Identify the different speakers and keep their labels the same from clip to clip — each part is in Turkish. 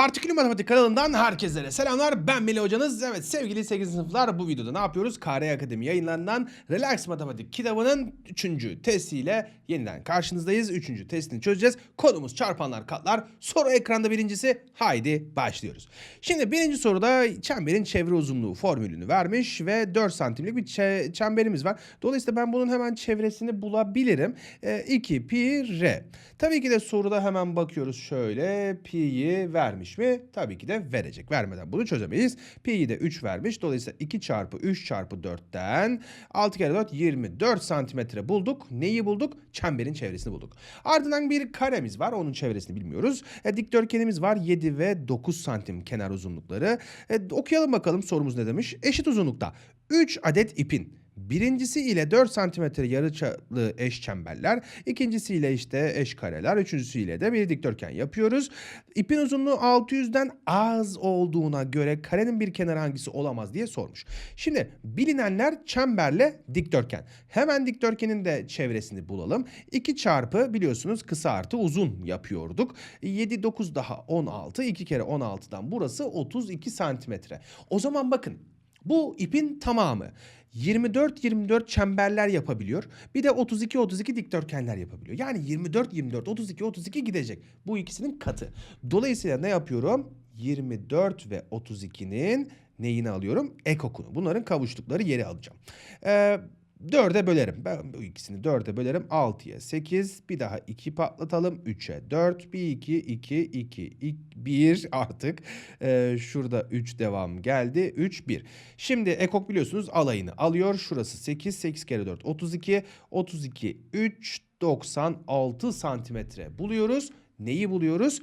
Speaker 1: Partikülü Matematik kanalından herkese selamlar. Ben Melih hocanız. Evet sevgili 8. sınıflar bu videoda ne yapıyoruz? KR Akademi yayınlanan Relax Matematik kitabının 3. testiyle yeniden karşınızdayız. 3. testini çözeceğiz. Konumuz çarpanlar katlar. Soru ekranda birincisi. Haydi başlıyoruz. Şimdi birinci soruda çemberin çevre uzunluğu formülünü vermiş ve 4 santimlik bir çe- çemberimiz var. Dolayısıyla ben bunun hemen çevresini bulabilirim. E, 2 pi r. Tabii ki de soruda hemen bakıyoruz şöyle pi'yi vermiş mi? Tabii ki de verecek. Vermeden bunu çözemeyiz. Pi'yi de 3 vermiş. Dolayısıyla 2 çarpı 3 çarpı 4'ten 6 kere 4 24 santimetre bulduk. Neyi bulduk? Çemberin çevresini bulduk. Ardından bir karemiz var. Onun çevresini bilmiyoruz. E, dikdörtgenimiz var. 7 ve 9 santim kenar uzunlukları. E, okuyalım bakalım sorumuz ne demiş. Eşit uzunlukta 3 adet ipin Birincisi ile 4 santimetre yarıçaplı eş çemberler, ikincisiyle işte eş kareler, üçüncüsüyle de bir dikdörtgen yapıyoruz. İpin uzunluğu 600'den az olduğuna göre karenin bir kenarı hangisi olamaz diye sormuş. Şimdi bilinenler çemberle dikdörtgen. Hemen dikdörtgenin de çevresini bulalım. 2 çarpı biliyorsunuz kısa artı uzun yapıyorduk. 7, 9 daha 16. 2 kere 16'dan burası 32 santimetre. O zaman bakın bu ipin tamamı 24-24 çemberler yapabiliyor. Bir de 32-32 dikdörtgenler yapabiliyor. Yani 24-24, 32-32 gidecek. Bu ikisinin katı. Dolayısıyla ne yapıyorum? 24 ve 32'nin neyini alıyorum? Ekokunu. Bunların kavuştukları yeri alacağım. Ee, 4'e bölerim. Ben bu ikisini 4'e bölerim. 6'ya 8. Bir daha 2 patlatalım. 3'e 4. 1, 2, 2, 2, 1 artık. Ee, şurada 3 devam geldi. 3, 1. Şimdi ekok biliyorsunuz alayını alıyor. Şurası 8. 8 kere 4 32. 32, 3, 96 santimetre buluyoruz. Neyi buluyoruz?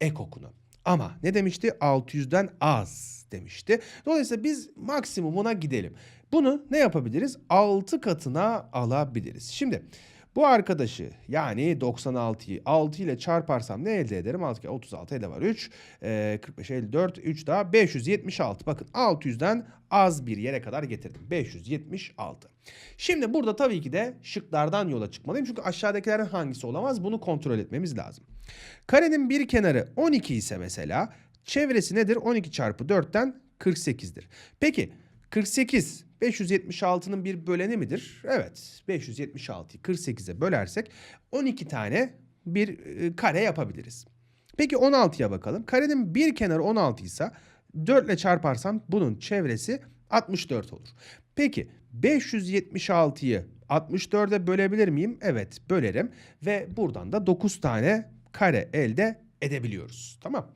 Speaker 1: Ekokunu. Ama ne demişti? 600'den az demişti. Dolayısıyla biz maksimumuna gidelim. Bunu ne yapabiliriz? 6 katına alabiliriz. Şimdi bu arkadaşı yani 96'yı 6 ile çarparsam ne elde ederim? 6 kere 36 elde var 3. E, 45 54 3 daha 576. Bakın 600'den az bir yere kadar getirdim. 576. Şimdi burada tabii ki de şıklardan yola çıkmalıyım. Çünkü aşağıdakilerin hangisi olamaz bunu kontrol etmemiz lazım. Karenin bir kenarı 12 ise mesela çevresi nedir? 12 çarpı 4'ten 48'dir. Peki 48 576'nın bir böleni midir? Evet 576'yı 48'e bölersek 12 tane bir e, kare yapabiliriz. Peki 16'ya bakalım. Karenin bir kenarı 16 ise 4 ile çarparsam bunun çevresi 64 olur. Peki 576'yı 64'e bölebilir miyim? Evet bölerim ve buradan da 9 tane kare elde edebiliyoruz. Tamam.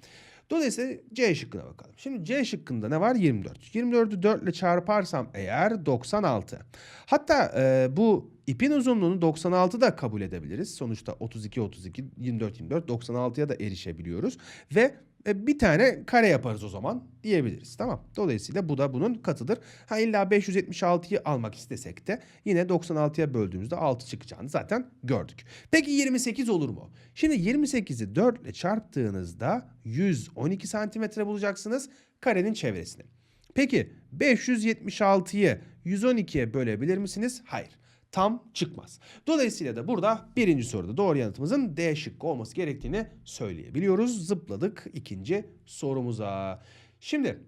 Speaker 1: Dolayısıyla C şıkkına bakalım. Şimdi C şıkkında ne var? 24. 24'ü 4 ile çarparsam eğer 96. Hatta e, bu ipin uzunluğunu 96 da kabul edebiliriz. Sonuçta 32 32 24 24 96'ya da erişebiliyoruz ve e, bir tane kare yaparız o zaman diyebiliriz. Tamam. Dolayısıyla bu da bunun katıdır. Ha illa 576'yı almak istesek de yine 96'ya böldüğümüzde 6 çıkacağını zaten gördük. Peki 28 olur mu? Şimdi 28'i 4 ile çarptığınızda 112 santimetre bulacaksınız karenin çevresini. Peki 576'yı 112'ye bölebilir misiniz? Hayır tam çıkmaz. Dolayısıyla da burada birinci soruda doğru yanıtımızın D şıkkı olması gerektiğini söyleyebiliyoruz. Zıpladık ikinci sorumuza. Şimdi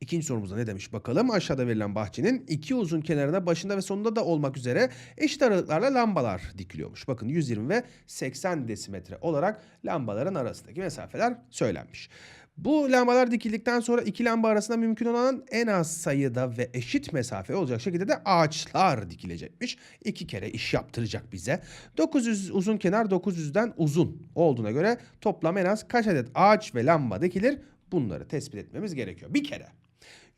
Speaker 1: İkinci sorumuzda ne demiş bakalım. Aşağıda verilen bahçenin iki uzun kenarına başında ve sonunda da olmak üzere eşit aralıklarla lambalar dikiliyormuş. Bakın 120 ve 80 desimetre olarak lambaların arasındaki mesafeler söylenmiş. Bu lambalar dikildikten sonra iki lamba arasında mümkün olan en az sayıda ve eşit mesafe olacak şekilde de ağaçlar dikilecekmiş. İki kere iş yaptıracak bize. 900 uzun kenar 900'den uzun olduğuna göre toplam en az kaç adet ağaç ve lamba dikilir? Bunları tespit etmemiz gerekiyor. Bir kere.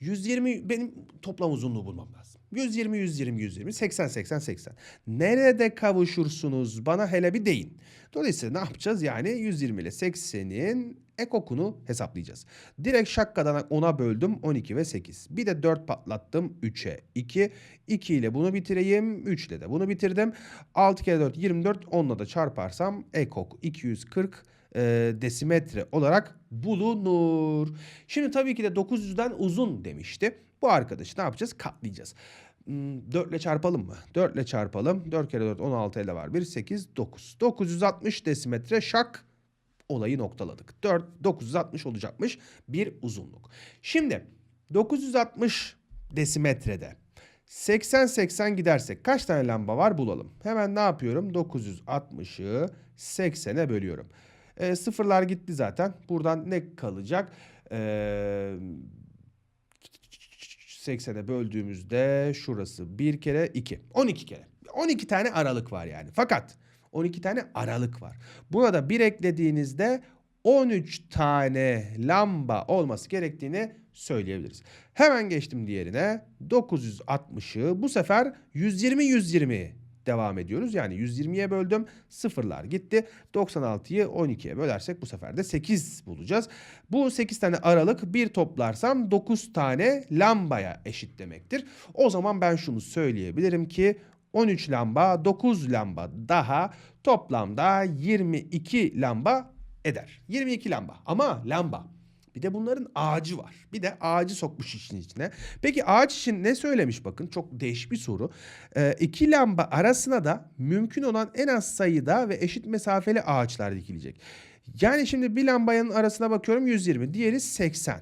Speaker 1: 120 benim toplam uzunluğu bulmam lazım. 120 120 120 80 80 80. Nerede kavuşursunuz bana hele bir deyin. Dolayısıyla ne yapacağız? Yani 120 ile 80'in ekokunu hesaplayacağız. Direkt şakkadan 10'a böldüm 12 ve 8. Bir de 4 patlattım 3'e 2. 2 ile bunu bitireyim. 3 ile de bunu bitirdim. 6 kere 4 24 10'la da çarparsam ekok 240 e, desimetre olarak bulunur. Şimdi tabii ki de 900'den uzun demişti. Bu arkadaşı ne yapacağız? Katlayacağız. 4 ile çarpalım mı? 4 ile çarpalım. 4 kere 4 16 elde var. 1 8 9. 960 desimetre şak olayı noktaladık. 4 960 olacakmış bir uzunluk. Şimdi 960 desimetrede 80-80 gidersek kaç tane lamba var bulalım. Hemen ne yapıyorum? 960'ı 80'e bölüyorum. E, sıfırlar gitti zaten. Buradan ne kalacak? E, 80'e böldüğümüzde şurası bir kere 2. 12 kere. 12 tane aralık var yani. Fakat 12 tane aralık var. Buna da bir eklediğinizde 13 tane lamba olması gerektiğini söyleyebiliriz. Hemen geçtim diğerine. 960'ı bu sefer 120 120 devam ediyoruz. Yani 120'ye böldüm. Sıfırlar gitti. 96'yı 12'ye bölersek bu sefer de 8 bulacağız. Bu 8 tane aralık bir toplarsam 9 tane lambaya eşit demektir. O zaman ben şunu söyleyebilirim ki 13 lamba 9 lamba daha toplamda 22 lamba eder. 22 lamba ama lamba. Bir de bunların ağacı var. Bir de ağacı sokmuş işin içine. Peki ağaç için ne söylemiş bakın çok değişik bir soru. Ee, iki lamba arasına da mümkün olan en az sayıda ve eşit mesafeli ağaçlar dikilecek. Yani şimdi bir lambanın arasına bakıyorum 120 diğeri 80.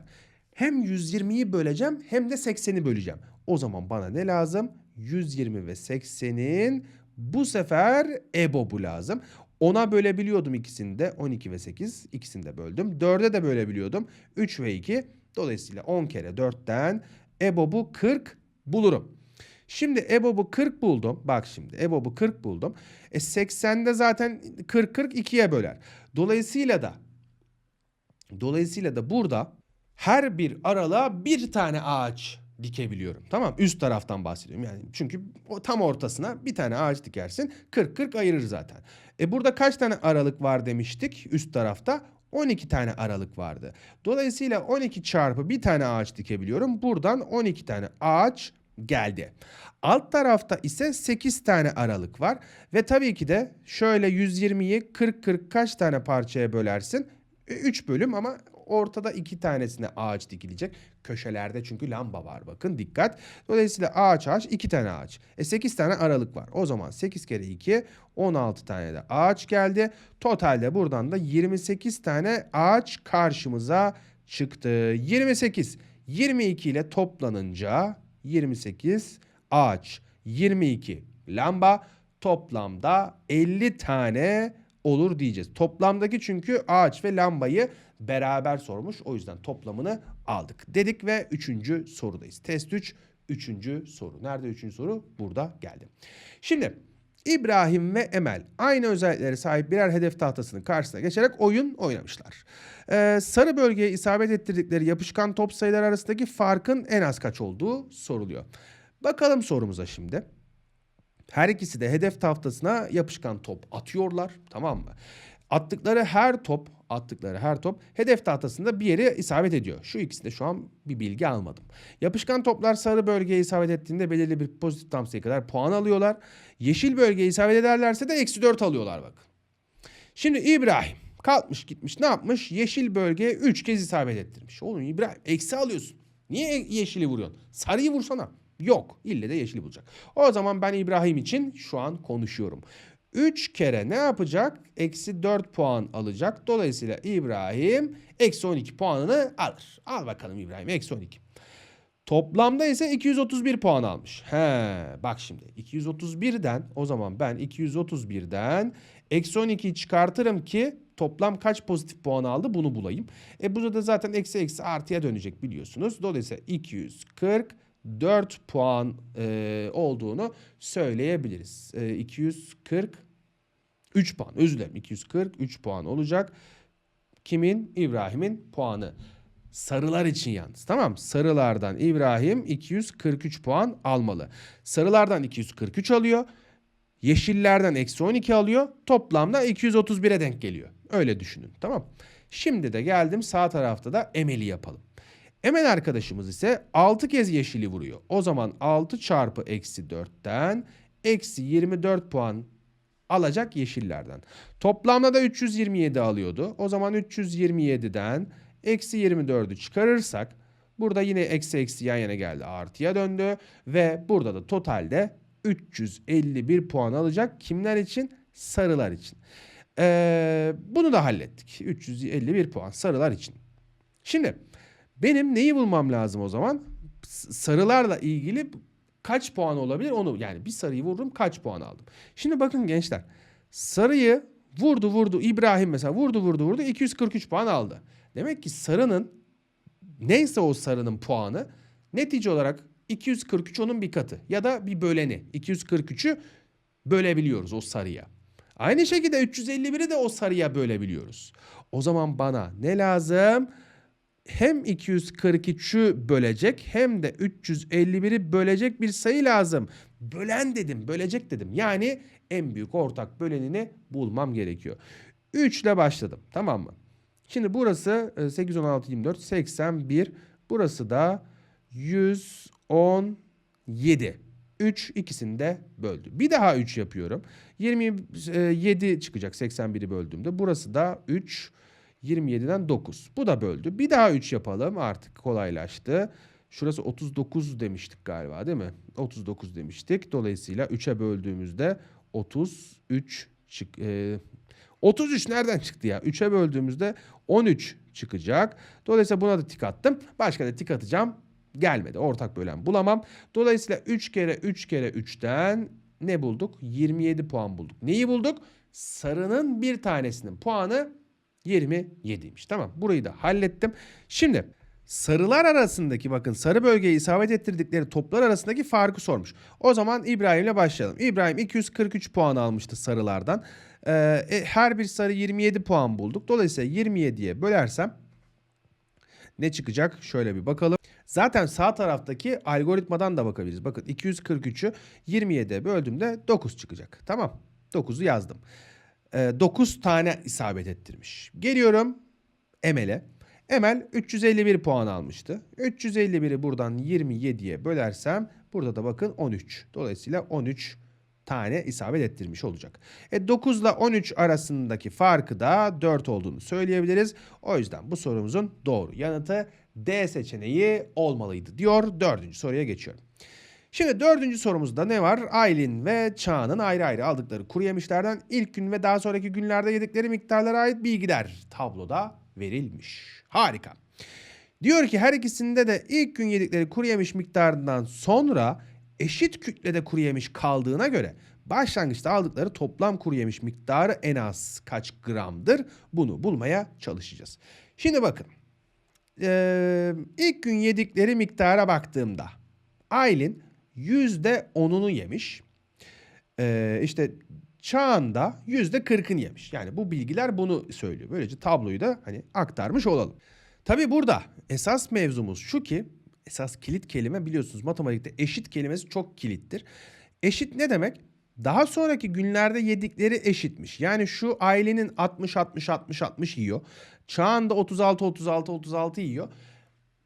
Speaker 1: Hem 120'yi böleceğim hem de 80'i böleceğim. O zaman bana ne lazım? 120 ve 80'in bu sefer EBOB'u lazım. 10'a bölebiliyordum ikisini de 12 ve 8 ikisini de böldüm. 4'e de bölebiliyordum 3 ve 2. Dolayısıyla 10 kere 4'ten EBOB'u 40 bulurum. Şimdi EBOB'u 40 buldum. Bak şimdi EBOB'u 40 buldum. E 80'de zaten 40 40 2'ye böler. Dolayısıyla da dolayısıyla da burada her bir aralığa bir tane ağaç dikebiliyorum. Tamam üst taraftan bahsediyorum. Yani çünkü o tam ortasına bir tane ağaç dikersin 40-40 ayırır zaten. E burada kaç tane aralık var demiştik üst tarafta? 12 tane aralık vardı. Dolayısıyla 12 çarpı bir tane ağaç dikebiliyorum. Buradan 12 tane ağaç geldi. Alt tarafta ise 8 tane aralık var. Ve tabii ki de şöyle 120'yi 40-40 kaç tane parçaya bölersin? 3 bölüm ama ortada iki tanesine ağaç dikilecek. Köşelerde çünkü lamba var bakın dikkat. Dolayısıyla ağaç ağaç iki tane ağaç. E 8 tane aralık var. O zaman 8 kere 2 16 tane de ağaç geldi. Totalde buradan da 28 tane ağaç karşımıza çıktı. 28 22 ile toplanınca 28 ağaç 22 lamba toplamda 50 tane olur diyeceğiz. Toplamdaki çünkü ağaç ve lambayı beraber sormuş. O yüzden toplamını aldık dedik ve üçüncü sorudayız. Test 3 üçüncü soru. Nerede üçüncü soru? Burada geldi. Şimdi İbrahim ve Emel aynı özelliklere sahip birer hedef tahtasının karşısına geçerek oyun oynamışlar. Ee, sarı bölgeye isabet ettirdikleri yapışkan top sayıları arasındaki farkın en az kaç olduğu soruluyor. Bakalım sorumuza şimdi. Her ikisi de hedef tahtasına yapışkan top atıyorlar tamam mı? Attıkları her top, attıkları her top hedef tahtasında bir yere isabet ediyor. Şu ikisinde şu an bir bilgi almadım. Yapışkan toplar sarı bölgeye isabet ettiğinde belirli bir pozitif tam sayı kadar puan alıyorlar. Yeşil bölgeye isabet ederlerse de eksi 4 alıyorlar bakın. Şimdi İbrahim kalkmış gitmiş ne yapmış? Yeşil bölgeye 3 kez isabet ettirmiş. Oğlum İbrahim eksi alıyorsun. Niye yeşili vuruyorsun? Sarıyı vursana. Yok. İlle de yeşili bulacak. O zaman ben İbrahim için şu an konuşuyorum. 3 kere ne yapacak? Eksi 4 puan alacak. Dolayısıyla İbrahim eksi 12 puanını alır. Al bakalım İbrahim eksi 12. Toplamda ise 231 puan almış. He, bak şimdi 231'den o zaman ben 231'den eksi 12'yi çıkartırım ki toplam kaç pozitif puan aldı bunu bulayım. E burada da zaten eksi eksi artıya dönecek biliyorsunuz. Dolayısıyla 240 4 puan e, olduğunu söyleyebiliriz. E, 243 puan özür dilerim 243 puan olacak. Kimin? İbrahim'in puanı. Sarılar için yalnız tamam Sarılardan İbrahim 243 puan almalı. Sarılardan 243 alıyor. Yeşillerden eksi 12 alıyor. Toplamda 231'e denk geliyor. Öyle düşünün tamam Şimdi de geldim sağ tarafta da Emel'i yapalım. Emel arkadaşımız ise 6 kez yeşili vuruyor. O zaman 6 çarpı eksi 4'ten eksi 24 puan alacak yeşillerden. Toplamda da 327 alıyordu. O zaman 327'den eksi 24'ü çıkarırsak burada yine eksi eksi yan yana geldi artıya döndü. Ve burada da totalde 351 puan alacak. Kimler için? Sarılar için. Ee, bunu da hallettik. 351 puan sarılar için. Şimdi benim neyi bulmam lazım o zaman? Sarılarla ilgili kaç puan olabilir onu yani bir sarıyı vururum kaç puan aldım. Şimdi bakın gençler sarıyı vurdu vurdu İbrahim mesela vurdu vurdu vurdu 243 puan aldı. Demek ki sarının neyse o sarının puanı netice olarak 243 onun bir katı ya da bir böleni. 243'ü bölebiliyoruz o sarıya. Aynı şekilde 351'i de o sarıya bölebiliyoruz. O zaman bana ne lazım? Hem 243'ü bölecek hem de 351'i bölecek bir sayı lazım. Bölen dedim, bölecek dedim. Yani en büyük ortak bölenini bulmam gerekiyor. 3 ile başladım tamam mı? Şimdi burası e, 8, 16, 24, 81. Burası da 117. 3 ikisini de böldü. Bir daha 3 yapıyorum. 27 çıkacak 81'i böldüğümde. Burası da 3. 27'den 9. Bu da böldü. Bir daha 3 yapalım. Artık kolaylaştı. Şurası 39 demiştik galiba değil mi? 39 demiştik. Dolayısıyla 3'e böldüğümüzde 33 çık e, 33 nereden çıktı ya? 3'e böldüğümüzde 13 çıkacak. Dolayısıyla buna da tik attım. Başka da tik atacağım. Gelmedi. Ortak bölen bulamam. Dolayısıyla 3 kere 3 kere 3'ten ne bulduk? 27 puan bulduk. Neyi bulduk? Sarının bir tanesinin puanı 27'ymiş. Tamam. Burayı da hallettim. Şimdi sarılar arasındaki bakın sarı bölgeye isabet ettirdikleri toplar arasındaki farkı sormuş. O zaman İbrahim'le başlayalım. İbrahim 243 puan almıştı sarılardan. Ee, e, her bir sarı 27 puan bulduk. Dolayısıyla 27'ye bölersem ne çıkacak? Şöyle bir bakalım. Zaten sağ taraftaki algoritmadan da bakabiliriz. Bakın 243'ü 27'ye böldüğümde 9 çıkacak. Tamam. 9'u yazdım. Ee, 9 tane isabet ettirmiş. Geliyorum Emel'e. Emel 351 puan almıştı. 351'i buradan 27'ye bölersem burada da bakın 13. Dolayısıyla 13 tane isabet ettirmiş olacak. E 9 ile 13 arasındaki farkı da 4 olduğunu söyleyebiliriz. O yüzden bu sorumuzun doğru yanıtı D seçeneği olmalıydı diyor. Dördüncü soruya geçiyorum. Şimdi dördüncü sorumuzda ne var? Aylin ve Çağan'ın ayrı ayrı aldıkları kuru yemişlerden ilk gün ve daha sonraki günlerde yedikleri miktarlara ait bilgiler tabloda verilmiş. Harika. Diyor ki her ikisinde de ilk gün yedikleri kuru yemiş miktarından sonra eşit kütlede kuru yemiş kaldığına göre başlangıçta aldıkları toplam kuru yemiş miktarı en az kaç gramdır? Bunu bulmaya çalışacağız. Şimdi bakın. Ee, ilk gün yedikleri miktara baktığımda Aylin %10'unu yemiş. Ee, işte Çağan'da %40'ını yemiş. Yani bu bilgiler bunu söylüyor. Böylece tabloyu da hani aktarmış olalım. Tabi burada esas mevzumuz şu ki esas kilit kelime biliyorsunuz matematikte eşit kelimesi çok kilittir. Eşit ne demek? Daha sonraki günlerde yedikleri eşitmiş. Yani şu ailenin 60 60 60 60 yiyor. Çağan da 36 36 36 yiyor.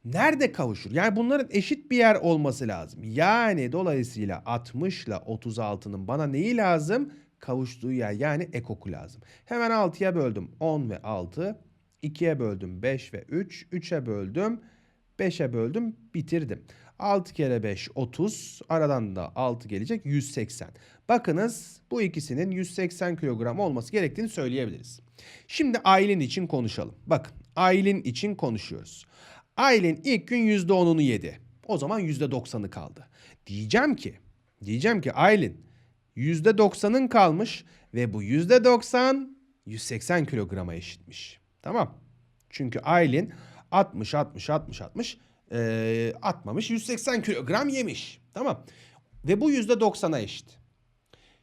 Speaker 1: Nerede kavuşur? Yani bunların eşit bir yer olması lazım. Yani dolayısıyla 60 ile 36'nın bana neyi lazım? Kavuştuğu yer yani ekoku lazım. Hemen 6'ya böldüm 10 ve 6. 2'ye böldüm 5 ve 3. 3'e böldüm 5'e böldüm bitirdim. 6 kere 5 30. Aradan da 6 gelecek 180. Bakınız bu ikisinin 180 kilogram olması gerektiğini söyleyebiliriz. Şimdi Aylin için konuşalım. Bakın Aylin için konuşuyoruz. Aylin ilk gün %10'unu yedi. O zaman %90'ı kaldı. Diyeceğim ki, diyeceğim ki Aylin %90'ın kalmış ve bu %90 180 kilograma eşitmiş. Tamam. Çünkü Aylin 60 60 60 60 ee, atmamış 180 kilogram yemiş. Tamam. Ve bu %90'a eşit.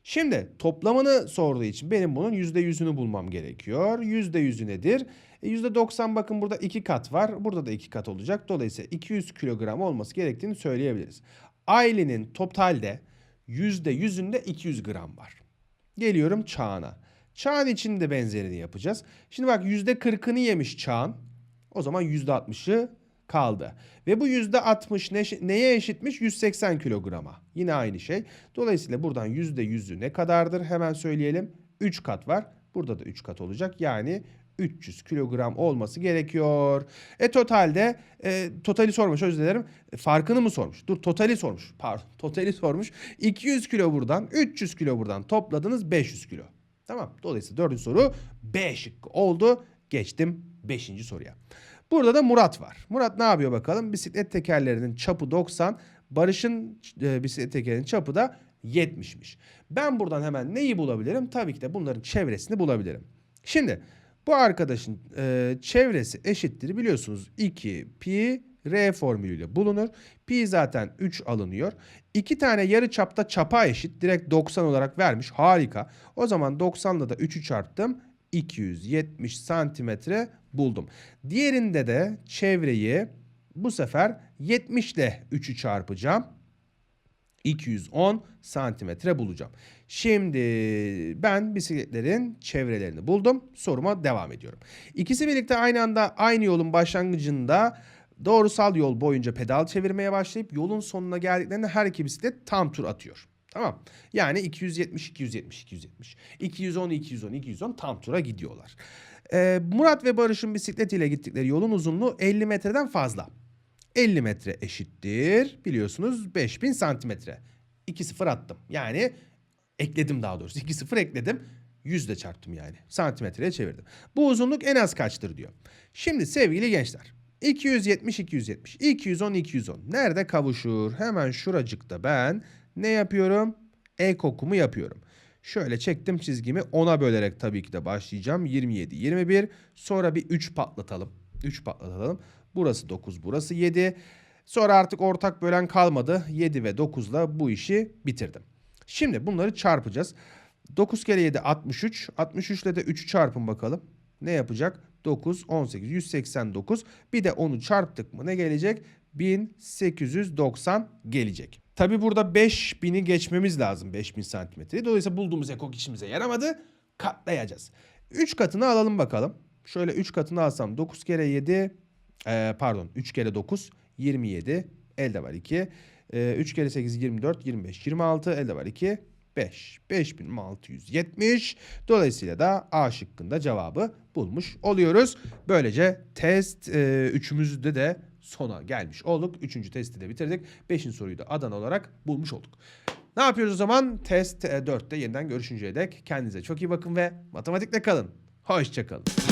Speaker 1: Şimdi toplamını sorduğu için benim bunun %100'ünü bulmam gerekiyor. %100'ü nedir? E %90 bakın burada 2 kat var. Burada da 2 kat olacak. Dolayısıyla 200 kilogram olması gerektiğini söyleyebiliriz. Ailenin totalde %100'ünde 200 gram var. Geliyorum Çağan'a. Çağan için de benzerini yapacağız. Şimdi bak %40'ını yemiş Çağan. O zaman %60'ı kaldı. Ve bu %60 ne, neye eşitmiş? 180 kilograma. Yine aynı şey. Dolayısıyla buradan %100'ü ne kadardır? Hemen söyleyelim. 3 kat var. Burada da 3 kat olacak. Yani 300 kilogram olması gerekiyor. E totalde e, totali sormuş özür dilerim. Farkını mı sormuş? Dur totali sormuş. Pardon totali sormuş. 200 kilo buradan 300 kilo buradan topladınız 500 kilo. Tamam. Dolayısıyla dördüncü soru B şıkkı oldu. Geçtim beşinci soruya. Burada da Murat var. Murat ne yapıyor bakalım? Bisiklet tekerlerinin çapı 90. Barış'ın e, bisiklet tekerinin çapı da 70'miş. Ben buradan hemen neyi bulabilirim? Tabii ki de bunların çevresini bulabilirim. Şimdi bu arkadaşın e, çevresi eşittir biliyorsunuz 2 pi r formülüyle bulunur. Pi zaten 3 alınıyor. 2 tane yarı çapta çapa eşit. Direkt 90 olarak vermiş. Harika. O zaman 90'la da 3'ü çarptım. 270 santimetre buldum. Diğerinde de çevreyi bu sefer 70 ile 3'ü çarpacağım. 210 santimetre bulacağım. Şimdi ben bisikletlerin çevrelerini buldum. Soruma devam ediyorum. İkisi birlikte aynı anda aynı yolun başlangıcında doğrusal yol boyunca pedal çevirmeye başlayıp yolun sonuna geldiklerinde her iki bisiklet tam tur atıyor. Tamam. Yani 270 270 270 210 210 210 tam tura gidiyorlar. Ee, Murat ve Barış'ın bisikletiyle gittikleri yolun uzunluğu 50 metreden fazla. 50 metre eşittir biliyorsunuz 5000 santimetre. 2-0 attım. Yani ekledim daha doğrusu. 2-0 ekledim. Yüzle çarptım yani. Santimetreye çevirdim. Bu uzunluk en az kaçtır diyor. Şimdi sevgili gençler. 270 270 210 210 nerede kavuşur? Hemen şuracıkta ben ne yapıyorum? Ek okumu yapıyorum. Şöyle çektim çizgimi 10'a bölerek tabii ki de başlayacağım. 27 21 sonra bir 3 patlatalım. 3 patlatalım. Burası 9 burası 7. Sonra artık ortak bölen kalmadı. 7 ve 9'la bu işi bitirdim. Şimdi bunları çarpacağız. 9 kere 7 63. 63 ile de 3'ü çarpın bakalım. Ne yapacak? 9, 18, 189. Bir de onu çarptık mı ne gelecek? 1890 gelecek. Tabi burada 5000'i geçmemiz lazım 5000 santimetreyi. Dolayısıyla bulduğumuz ekok işimize yaramadı. Katlayacağız. 3 katını alalım bakalım. Şöyle 3 katını alsam 9 kere 7 e, pardon 3 kere 9 27 elde var 2. E, 3 kere 8 24 25 26 elde var 2 5 5670 dolayısıyla da A şıkkında cevabı bulmuş oluyoruz. Böylece test e, üçümüzde de sona gelmiş olduk. Üçüncü testi de bitirdik. Beşinci soruyu da Adana olarak bulmuş olduk. Ne yapıyoruz o zaman? Test 4'te yeniden görüşünceye dek kendinize çok iyi bakın ve matematikle kalın. Hoşçakalın.